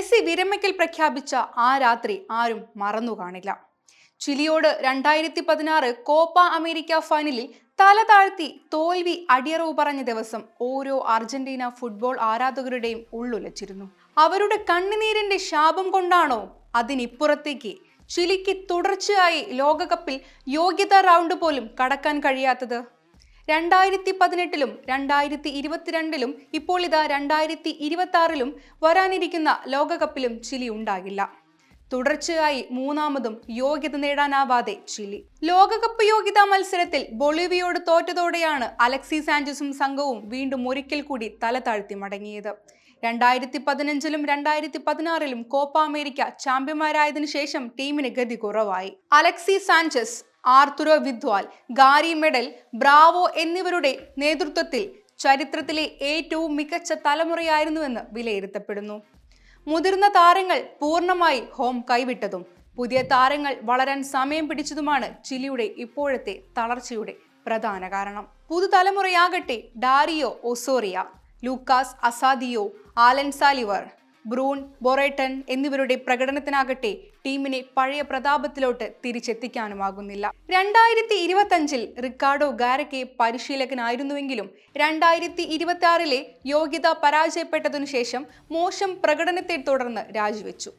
Messi വിരമിക്കൽ പ്രഖ്യാപിച്ച ആ രാത്രി ആരും മറന്നു കാണില്ല. ചിലിയോട് രണ്ടായിരത്തി പതിനാറ് കോപ്പ അമേരിക്ക ഫൈനലിൽ തല താഴ്ത്തി തോൽവി അടിയറവ് പറഞ്ഞ ദിവസം ഓരോ അർജന്റീന ഫുട്ബോൾ ആരാധകരുടെയും ഉള്ളുലച്ചിരുന്നു. അവരുടെ കണ്ണുനീരിന്റെ ശാപം കൊണ്ടാണോ അതിനിപ്പുറത്തേക്ക് ചിലിക്ക് തുടർച്ചയായി ലോകകപ്പിൽ യോഗ്യതാ റൗണ്ട് പോലും കടക്കാൻ കഴിയാത്തത്? രണ്ടായിരത്തി പതിനെട്ടിലും രണ്ടായിരത്തി ഇരുപത്തിരണ്ടിലും ഇപ്പോൾ ഇതാ രണ്ടായിരത്തി ഇരുപത്തി ആറിലും വരാനിരിക്കുന്ന ലോകകപ്പിലും ചിലി ഉണ്ടാകില്ല. തുടർച്ചയായി മൂന്നാമതും യോഗ്യത നേടാനാവാതെ ചിലി. ലോകകപ്പ് യോഗ്യതാ മത്സരത്തിൽ ബൊളീവിയോട് തോറ്റതോടെയാണ് അലക്സി സാഞ്ചസും സംഘവും വീണ്ടും ഒരിക്കൽ കൂടി തല താഴ്ത്തി മടങ്ങിയത്. രണ്ടായിരത്തി പതിനഞ്ചിലും രണ്ടായിരത്തി പതിനാറിലും കോപ്പ അമേരിക്ക ചാമ്പ്യന്മാരായതിനു ശേഷം ടീമിന് ഗതി കുറവായി. Alexis Sanchez Arturo Vidal Gary Medel Bravo എന്നിവരുടെ നേതൃത്വത്തിൽ ചരിത്രത്തിലെ ഏറ്റവും മികച്ച തലമുറയായിരുന്നുവെന്ന് വിലയിരുത്തപ്പെടുന്നു. മുതിർന്ന താരങ്ങൾ പൂർണമായി ഹോം കൈവിട്ടതും പുതിയ താരങ്ങൾ വളരാൻ സമയം പിടിച്ചതുമാണ് ചിലിയുടെ ഇപ്പോഴത്തെ തളർച്ചയുടെ പ്രധാന കാരണം. പുതുതലമുറയാകട്ടെ ഡാരിയോ ഒസോറിയ ലൂക്കാസ് അസാദിയോ ആലൻ സാലിവർ ബ്രൂൺ ബൊറേട്ടൻ എന്നിവരുടെ പ്രകടനത്തിനാകട്ടെ ടീമിനെ പഴയ പ്രതാപത്തിലോട്ട് തിരിച്ചെത്തിക്കാനുമാകുന്നില്ല. രണ്ടായിരത്തി ഇരുപത്തഞ്ചിൽ റിക്കാർഡോ ഗാരക്കെ പരിശീലകനായിരുന്നുവെങ്കിലും രണ്ടായിരത്തി ഇരുപത്തി ആറിലെ യോഗ്യത പരാജയപ്പെട്ടതിനു ശേഷം മോശം പ്രകടനത്തെ തുടർന്ന് രാജിവെച്ചു.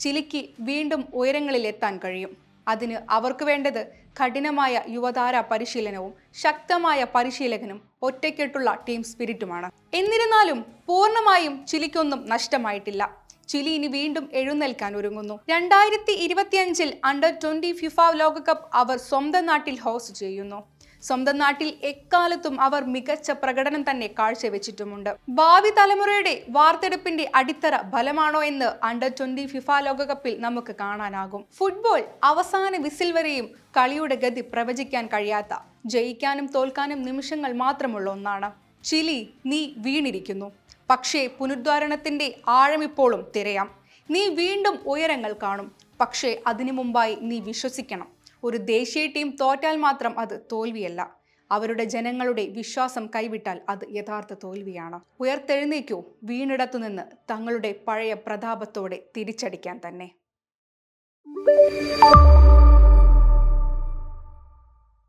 ചിലിക്ക് വീണ്ടും ഉയരങ്ങളിലെത്താൻ കഴിയും. അതിന് അവർക്ക് വേണ്ടത് കഠിനമായ യുവതാര പരിശീലനവും ശക്തമായ പരിശീലകനും ഒറ്റയ്ക്കെട്ടുള്ള ടീം സ്പിരിറ്റുമാണ്. എന്നിരുന്നാലും പൂർണമായും ചിലിക്കൊന്നും നഷ്ടമായിട്ടില്ല. ചിലി ഇനി വീണ്ടും എഴുന്നേൽക്കാൻ ഒരുങ്ങുന്നു. രണ്ടായിരത്തി ഇരുപത്തിയഞ്ചിൽ അണ്ടർ ട്വന്റി ഫിഫ ലോകകപ്പ് അവർ സ്വന്തം നാട്ടിൽ ഹോസ്റ്റ് ചെയ്യുന്നു. സ്വന്തം നാട്ടിൽ എക്കാലത്തും അവർ മികച്ച പ്രകടനം തന്നെ കാഴ്ചവെച്ചിട്ടുമുണ്ട്. ഭാവി തലമുറയുടെ വാർത്തെടുപ്പിന്റെ അടിത്തറ ഫലമാണോ എന്ന് അണ്ടർ ട്വന്റി ഫിഫ ലോകകപ്പിൽ നമുക്ക് കാണാനാകും. ഫുട്ബോൾ അവസാന വിസിൽ വരെയും കളിയുടെ ഗതി പ്രവചിക്കാൻ കഴിയാത്ത ജയിക്കാനും തോൽക്കാനും നിമിഷങ്ങൾ മാത്രമുള്ള ഒന്നാണ്. ചിലി നീ വീണിരിക്കുന്നു. പക്ഷേ പുനരുദ്ധാരണത്തിന്റെ ആഴമിപ്പോഴും തിരയാം. നീ വീണ്ടും ഉയരങ്ങൾ കാണും. പക്ഷേ അതിനു മുമ്പായി നീ വിശ്വസിക്കണം. ഒരു ദേശീയ ടീം തോറ്റാൽ മാത്രം അത് തോൽവിയല്ല. അവരുടെ ജനങ്ങളുടെ വിശ്വാസം കൈവിട്ടാൽ അത് യഥാർത്ഥ തോൽവിയാണ്. ഉയർത്തെഴുന്നേക്കൂ വീണിടത്തുനിന്ന് തങ്ങളുടെ പഴയ പ്രതാപത്തോടെ തിരിച്ചടിക്കാൻ തന്നെ.